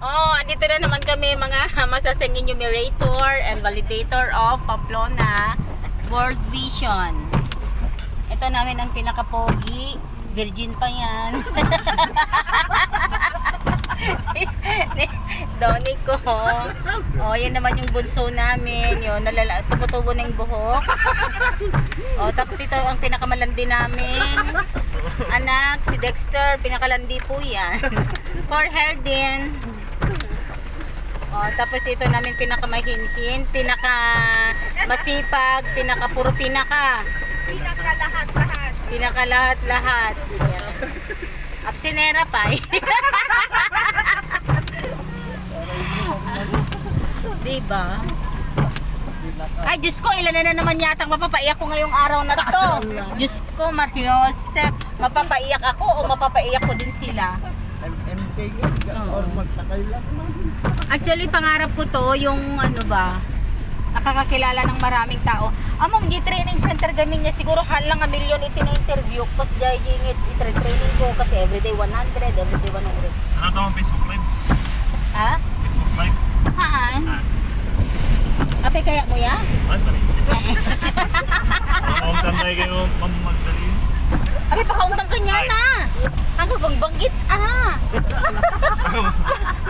Oh, andito na naman kami mga masasang enumerator and validator of Pamplona World Vision. Ito namin ang pinakapogi. Virgin pa yan. Donnie ko. Oh, yan naman yung bunso namin. Yun, nalala, tumutubo na yung buhok. Oh, tapos ito ang pinakamalandi namin. Dexter, pinakalandi po yan. For hair din. Oh, tapos ito namin pinakamahinhin, pinaka masipag, pinaka puro pinaka. Pinaka lahat-lahat. Pinaka lahat-lahat. Absinera pa eh. diba? Ay, Diyos ko, ilan na, na naman yata mapapaiyak ko ngayong araw na to. Diyos ko, Mariosep, mapapaiyak ako o mapapaiyak ko din sila. MMKS or magtakay lang man. Actually, pangarap ko to, yung ano ba, nakakakilala ng maraming tao. Among di training center ganin niya siguro halang nga milyon iti na interview ko sa judging it training ko kasi everyday 100, everyday 100. Ano to ang Facebook Live? Ha? Patay kaya mo ya? Ay, pari. Pakaungtang tayo kayo, Ma'am Magdalene. Aray, pakaungtang ka niya na. Ano, banggit ah.